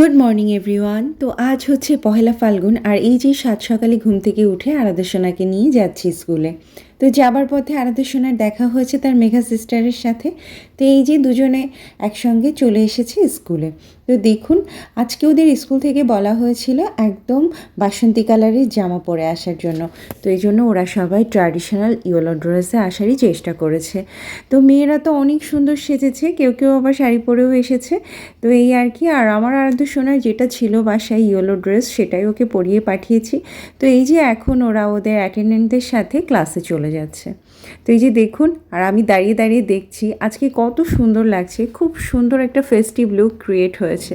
Good morning everyone তো আজ হচ্ছে পহেলা ফাল্গুন আর এই যে সাত সকালে ঘুম থেকে উঠে আরাধ্যসোনাকে নিয়ে যাচ্ছি স্কুলে। তো যাবার পথে আরাধ্যসোনার দেখা হয়েছে তার মেঘা সিস্টারের সাথে। তো এই যে দুজনে একসঙ্গে চলে এসেছে স্কুলে। তো দেখুন, আজকে ওদের স্কুল থেকে বলা হয়েছিল একদম বাসন্তী কালারের জামা পরে আসার জন্য। তো এই জন্য ওরা সবাই ট্র্যাডিশনাল ইয়েলো ড্রেসে আসারই চেষ্টা করেছে। তো মেয়েরা তো অনেক সুন্দর সেজেছে, কেউ কেউ আবার শাড়ি পরেও এসেছে। তো এই আর কি, আর আমার আরাধ্য সোনার যেটা ছিল বাসায় ইয়েলো ড্রেস সেটাই ওকে পরিয়ে পাঠিয়েছি। তো এই যে এখন ওরা ওদের অ্যাটেন্ডেন্টদের সাথে ক্লাসে চলে যাচ্ছে। তো এই যে দেখুন, আর আমি দাঁড়িয়ে দাঁড়িয়ে দেখছি, আজকে কত সুন্দর লাগছে, খুব সুন্দর একটা ফেস্টিভ লুক ক্রিয়েট হয়েছে।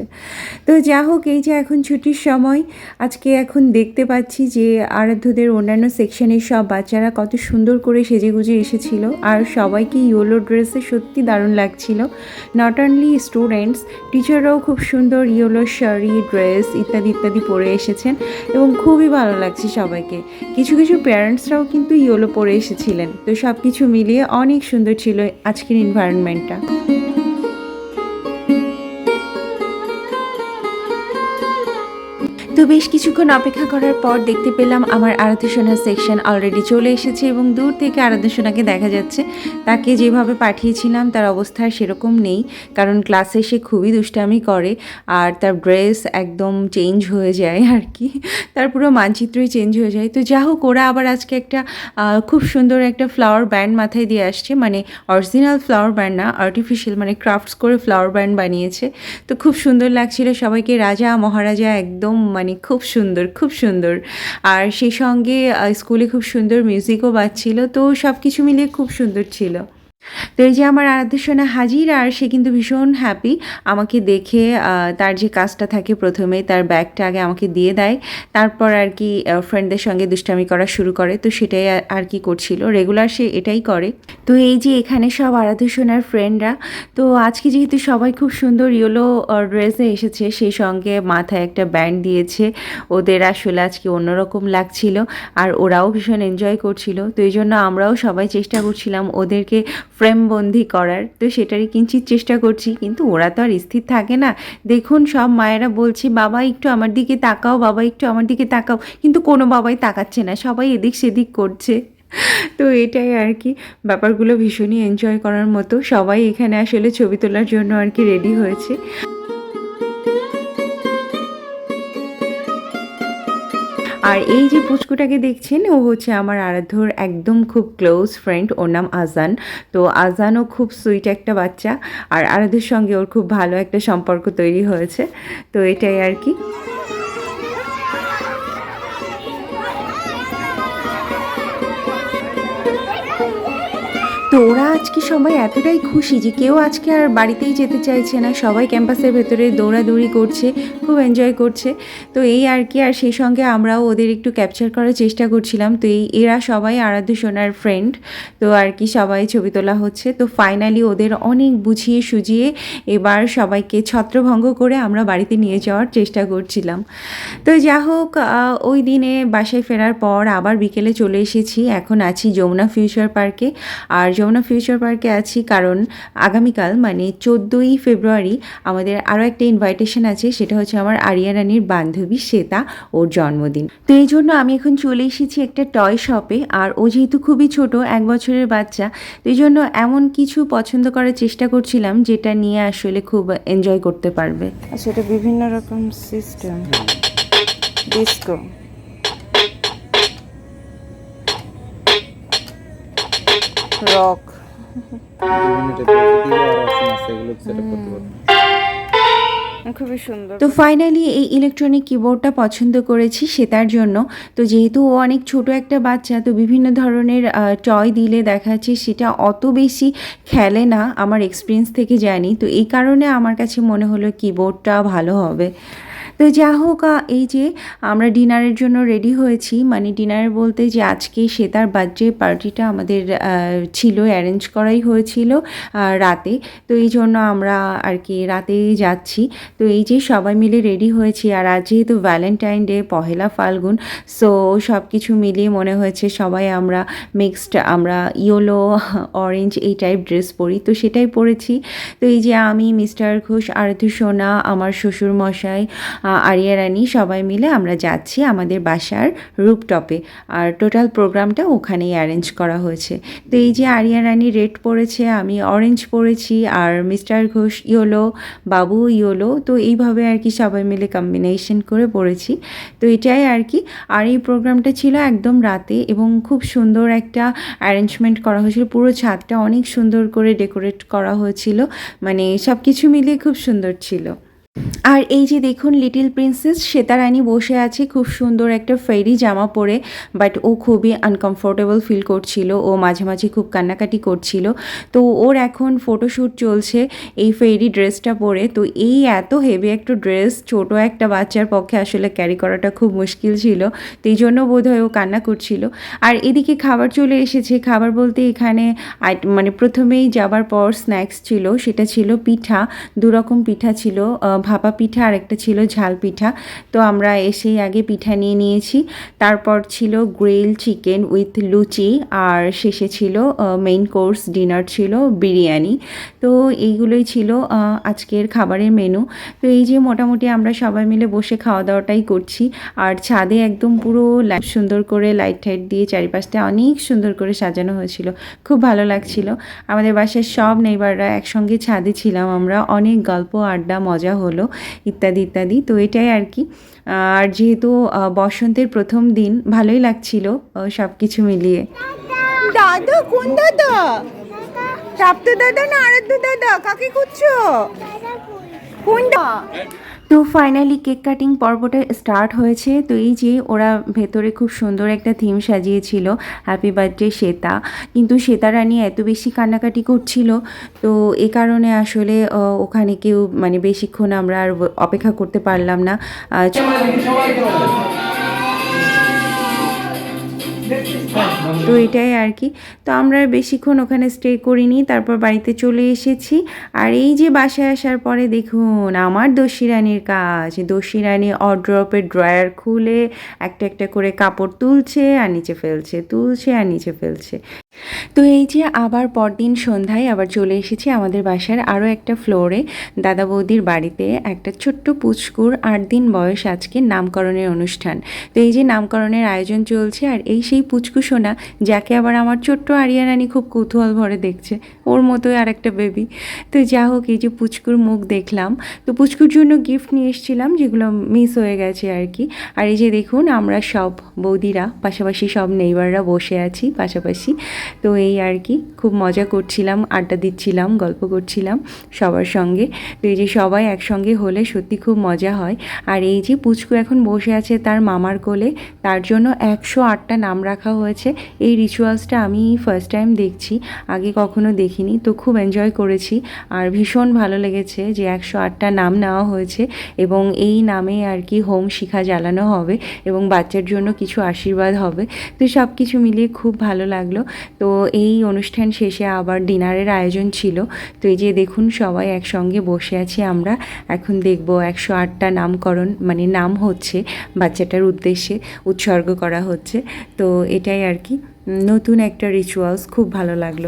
তো যা হোক, এই যে এখন ছুটির সময়, আজকে এখন দেখতে পাচ্ছি যে আরাধ্যদের অন্যান্য সেকশনের সব বাচ্চারা কত সুন্দর করে সেজেগুজে এসেছিল, আর সবাইকে ইয়েলো ড্রেসে সত্যি দারুণ লাগছিল। নট অনলি স্টুডেন্টস টিচাররাও খুব সুন্দর ইয়েলো শাড়ি ড্রেস ইত্যাদি ইত্যাদি পরে এসেছেন, এবং খুবই ভালো লাগছে সবাইকে। কিছু কিছু প্যারেন্টসরাও কিন্তু ইয়েলো পরে এসেছিলেন। তো সব কিছু মিলিয়ে অনেক সুন্দর ছিল আজকের এনভায়রনমেন্টটা বেশ কিছুক্ষণ অপেক্ষা করার পর দেখতে পেলাম আমার আরাধ্যসোনার সেকশন অলরেডি চলে এসেছে এবং দূর থেকে আরাধ্যসোনাকে দেখা যাচ্ছে। তাকে যেভাবে পাঠিয়েছিলাম, তার অবস্থা সেরকম নেই, কারণ ক্লাসে সে খুবই দুষ্টামি করে আর তার ড্রেস একদম চেঞ্জ হয়ে যায় আর কি। তার পুরো মানচিত্রই চেঞ্জ হয়ে যায়। তো যা হোক, ওরা আবার আজকে একটা খুব সুন্দর একটা ফ্লাওয়ার ব্যান্ড মাথায় দিয়ে আসছে। মানে অরিজিনাল ফ্লাওয়ার ব্যান্ড না আর্টিফিশিয়াল মানে ক্রাফটস করে ফ্লাওয়ার ব্যান্ড বানিয়েছে। তো খুব সুন্দর লাগছিল সবাইকে। রাজা, মহারাজা একদম মানে খুব সুন্দর খুব সুন্দর। আর সেই সঙ্গে স্কুলে খুব সুন্দর মিউজিকও বাজছিল, তো সব কিছু মিলিয়ে খুব সুন্দর ছিল। তো এই যে আমার আরাধ্য সোনা হাজির, আর সে কিন্তু ভীষণ হ্যাপি আমাকে দেখে তার যে কাজটা থাকে প্রথমে, তার ব্যাগটা আগে আমাকে দিয়ে দেয়, তারপর আর কি ফ্রেন্ডদের সঙ্গে দুষ্টামি করা শুরু করে, তো সেটাই আর- কি করছিল। রেগুলার সে এটাই করে। তো এই যে এখানে সব আরাধ্য সোনার ফ্রেন্ডরা তো আজকে যেহেতু সবাই খুব সুন্দর ইয়েলো ড্রেসে এসেছে, সেই সঙ্গে মাথায় একটা ব্যান্ড দিয়েছে। ওদের আসলে আজকে অন্যরকম লাগছিল, আর ওরাও ভীষণ এনজয় করছিল। তো এই জন্য আমরাও সবাই চেষ্টা করছিলাম ওদেরকে ফ্রেমবন্দি করার। তো সেটারই কিঞ্চিত চেষ্টা করছি, কিন্তু ওরা তো আর স্থির থাকে না। দেখুন, সব মায়েরা বলছে, বাবা, একটু আমার দিকে তাকাও, বাবা, একটু আমার দিকে তাকাও। কিন্তু কোনো বাবাই তাকাচ্ছে না, সবাই এদিক সেদিক করছে। তো এটাই আর কি। ব্যাপারগুলো ভীষণই এনজয় করার মতো। সবাই এখানে আসলে ছবি তোলার জন্য আর কি রেডি হয়েছে। আর এই যে পুচকুটাকে দেখছেন, ও হচ্ছে আমার আরাধ্যর একদম খুব ক্লোজ ফ্রেন্ড ওর নাম আজান। তো আজানও খুব সুইট একটা বাচ্চা। আর আরাধ্যর সঙ্গে ওর খুব ভালো একটা সম্পর্ক তৈরি হয়েছে। তো এটাই আর কি। তো ওরা আজকে সবাই এতটাই খুশি যে কেউ আজকে আর বাড়িতেই যেতে চাইছে না। সবাই ক্যাম্পাসের ভেতরে দৌড়াদৌড়ি করছে, খুব এনজয় করছে। তো এই আর কি, আর সেই সঙ্গে আমরাও ওদের একটু ক্যাপচার করার চেষ্টা করছিলাম। তো এই, এরা সবাই আরাধ্য সোনার ফ্রেন্ড তো আর কি সবাই ছবি তোলা হচ্ছে। তো ফাইনালি ওদের অনেক বুঝিয়ে সুজিয়ে এবার সবাইকে ছত্রভঙ্গ করে আমরা বাড়িতে নিয়ে যাওয়ার চেষ্টা করছিলাম। তো যা হোক ওই দিনে বাসায় ফেরার পর আবার বিকেলে চলে এসেছি। এখন আছি যমুনা ফিউচার পার্কে আর যমুনা ফিউচার পার্কে আছি কারণ আগামীকাল মানে চোদ্দোই ফেব্রুয়ারি আমাদের আরও একটা ইনভাইটেশন আছে সেটা হচ্ছে আমার আরিয়া রানীর বান্ধবী শ্বেতা ওর জন্মদিন। তো এই জন্য আমি এখন চলে এসেছি একটা টয় শপে আর ও যেহেতু খুবই ছোট এক বছরের বাচ্চা তো এই জন্য এমন কিছু পছন্দ করার চেষ্টা করছিলাম যেটা নিয়ে আসলে খুব এনজয় করতে পারবে। আচ্ছা এটা বিভিন্ন রকম সিস্টেম ডিস্কো পারবেন খুবই সুন্দর। তো ফাইনালি এই ইলেকট্রনিক কিবোর্ডটা পছন্দ করেছি সেটার জন্য। তো যেহেতু ও অনেক ছোট একটা বাচ্চা তো বিভিন্ন ধরনের টয় দিলে দেখা যাচ্ছে সেটা অত বেশি খেলে না আমার এক্সপিরিয়েন্স থেকে জানি। তো এই কারণে আমার কাছে মনে হলো কিবোর্ডটা ভালো হবে। তো যা হোক এই যে আমরা ডিনারের জন্য রেডি হয়েছি। মানে ডিনার বলতে যে আজকে সে তার বার্থডে পার্টিটা আমাদের ছিল অ্যারেঞ্জ করাই হয়েছিল রাতে। তো এই জন্য আমরা আর কি রাতেই যাচ্ছি। তো এই যে সবাই মিলে রেডি হয়েছি। আর আজ যেহেতু Valentine Day Pohela Falgun so সব কিছু মিলিয়ে মনে হয়েছে সবাই আমরা মিক্সড আমরা ইয়েলো অরেঞ্জ এই টাইপ ড্রেস পরি। তো সেটাই পরেছি। তো এই যে আমি মিস্টার ঘোষ আরতু সোনা, আমার শ্বশুর মশাই আরিয়া রানী সবাই মিলে আমরা যাচ্ছি আমাদের বাসার রুপটপে। আর টোটাল প্রোগ্রামটা ওখানেই অ্যারেঞ্জ করা হয়েছে। তো এই যে আরিয়া রানী রেড পরেছে, আমি অরেঞ্জ পরেছি, আর mister Ghosh yellow, Babu yellow, তো এইভাবে আর কি সবাই মিলে কম্বিনেশন করে পড়েছি। তো এটাই আর কি। আর এই প্রোগ্রামটা ছিল একদম রাতে এবং খুব সুন্দর একটা অ্যারেঞ্জমেন্ট করা হয়েছিল। পুরো ছাদটা অনেক সুন্দর করে ডেকোরেট করা হয়েছিল। মানে সব কিছু মিলিয়ে খুব সুন্দর ছিল। আর এই যে দেখুন লিটিল প্রিন্সেস শ্বেতারানী বসে আছে খুব সুন্দর একটা ফেরি জামা পরে বাট ও খুবই আনকমফোর্টেবল ফিল করছিল, ও মাঝে মাঝে খুব কান্নাকাটি করছিল। তো ওর এখন ফটোশ্যুট চলছে এই ফেরি ড্রেসটা পরে। তো এই এত হেভি একটা ড্রেস ছোট একটা বাচ্চার পক্ষে আসলে ক্যারি করাটা খুব মুশকিল ছিল, তো এই জন্য বোধহয় ও কান্না করছিল। আর এদিকে খাবার চলে এসেছে, খাবার বলতে এখানে মানে প্রথমেই যাবার পর স্ন্যাক্স ছিল, সেটা ছিল পিঠা দু রকম পিঠা ছিল ভাপা পিঠা আর একটা ছিল ঝাল পিঠা। তো আমরা এসেই আগে পিঠা নিয়ে নিয়েছি। তারপর ছিল গ্রিল চিকেন উইথ লুচি আর শেষে ছিল মেইন কোর্স ডিনার ছিল বিরিয়ানি। তো এইগুলোই ছিল আজকের খাবারের মেনু তো এই যে মোটামুটি আমরা সবাই মিলে বসে খাওয়া দাওয়াটাই করছি। আর ছাদে একদম পুরো সুন্দর করে লাইট টাইট দিয়ে চারিপাশটা অনেক সুন্দর করে সাজানো হয়েছিল। খুব ভালো লাগছিল। আমাদের বাসার সব নেইবাররা একসঙ্গে ছাদে ছিলাম আমরা। অনেক গল্প, আড্ডা, মজা হলো। ইত্যাদি ইত্যাদি। তো এটাই আর কি। আর যেহেতু বসন্তের প্রথম দিন, ভালোই লাগছিল সব কিছু মিলিয়ে। দাদা, কোন দাদা? প্রাপ্ত দাদা না আরাধ্য দাদা? কাকে খুঁজছো? কোন দা? তো ফাইনালি কেক কাটিং পর্বটা স্টার্ট হয়েছে। তো এই যে ওরা ভেতরে খুব সুন্দর একটা থিম সাজিয়েছিল হ্যাপি বার্থডে শ্বেতা। কিন্তু শ্বেতা রানী এত বেশি কান্নাকাটি করছিল, তো এ কারণে আসলে ওখানে কেউ মানে বেশিক্ষণ আমরা আর অপেক্ষা করতে পারলাম না। তো এটাই আর কি। তো আমরা বেশিক্ষণ ওখানে স্টে করিনি তারপর বাড়িতে চলে এসেছি। আর এই যে বাসায় আসার পরে দেখুন আমার দস্যি রানীর কাজ। দস্যি রানী অড্রপের ড্রয়ার খুলে একটা একটা করে কাপড় তুলছে আর নিচে ফেলছে তুলছে আর নিচে ফেলছে। তো এই যে আবার পরদিন সন্ধ্যায় আবার চলে এসেছি আমাদের বাসার আরও একটা ফ্লোরে দাদা বৌদির বাড়িতে একটা ছোট্ট পুচকুর আট দিন বয়স আজকে নামকরণের অনুষ্ঠান। তো এই যে নামকরণের আয়োজন চলছে আর এই সেই পুচকু সোনা, যাকে আবার আমার ছোট্ট আরিয়া রানী খুব কৌতূহল ভরে দেখছে, ওর মতোই আর একটা বেবি তো যা হোক, এই যে পুচকুর মুখ দেখলাম, তো পুচকুর জন্য গিফট নিয়ে এসেছিলাম, যেগুলো মিস হয়ে গেছে আর কি। আর এই যে দেখুন, আমরা সব বৌদিরা, পাশাপাশি সব নেইবাররা বসে আছি, পাশাপাশি তো এই আর কি, খুব মজা করছিলাম, আড্ডা দিচ্ছিলাম, গল্প করছিলাম সবার সঙ্গে। তো এই যে সবাই একসঙ্গে হলে সত্যি খুব মজা হয়। আর এই যে পুচকু এখন বসে আছে তার মামার কোলে, তার জন্য একশো আটটা নাম রাখা হয়েছে। এই রিচুয়ালসটা আমি ফার্স্ট টাইম দেখছি, আগে কখনো দেখিনি। তো খুব এনজয় করেছি, আর ভীষণ ভালো লেগেছে যে একশো আটটা নাম নেওয়া হয়েছে এবং এই নামে আর কি হোম শিখা জ্বালানো হবে এবং বাচ্চার জন্য কিছু আশীর্বাদ হবে। তো সব কিছু মিলিয়ে খুব ভালো লাগল। তো এই অনুষ্ঠান শেষে আবার ডিনারের আয়োজন ছিল। তো এই যে দেখুন সবাই একসঙ্গে বসে আছি আমরা। এখন দেখব একশো আটটা নামকরণ মানে নাম হচ্ছে বাচ্চাটার উদ্দেশ্যে উৎসর্গ করা হচ্ছে। তো এটাই আর কি। নতুন একটা রিচুয়ালস খুব ভালো লাগল।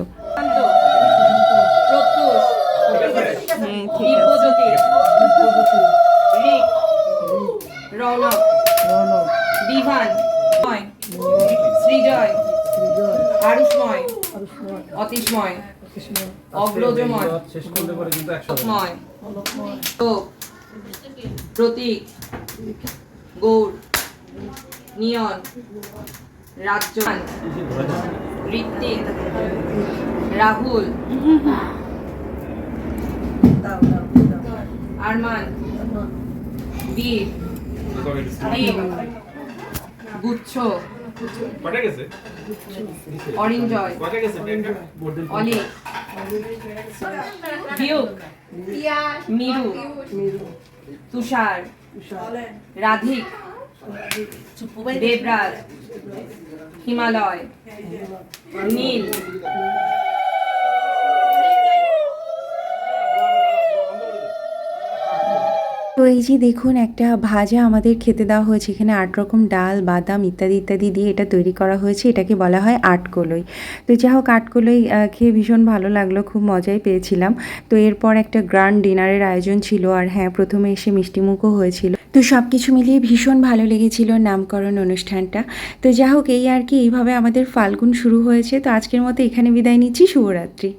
হ্যাঁ ঠিক রৌনক অতিশময়। অগ্রজময় প্রতীক গৌর নিয়ন রাজ্যমান ঋত্বিক রাহুল আরমান বীর গুচ্ছ কটা গেছে? অরিঞ্জয় কটা গেছে অলি। বিয়োগ মিরু। তুষার। রাধিক। দেবরাজ। হিমালয়। নীল। তো এই যে দেখুন, একটা ভাজা আমাদের খেতে দেওয়া হয়েছে। এখানে আট রকম ডাল, বাদাম ইত্যাদি ইত্যাদি দিয়ে এটা তৈরি করা হয়েছে। এটাকে বলা হয় আটকলই। তো যা হোক, আটকলই খেয়ে ভীষণ ভালো লাগল, খুব মজাই পেয়েছিলাম। তো এরপর একটা গ্র্যান্ড ডিনারের আয়োজন ছিল আর হ্যাঁ প্রথমে এসে মিষ্টিমুখও হয়েছিল। তো সব কিছু মিলিয়ে ভীষণ ভালো লেগেছিল নামকরণ অনুষ্ঠানটা। তো যা হোক, এই আর কি, এইভাবে আমাদের ফাল্গুন শুরু হয়েছে। তো আজকের মতো এখানে বিদায় নিচ্ছি। শুভরাত্রি।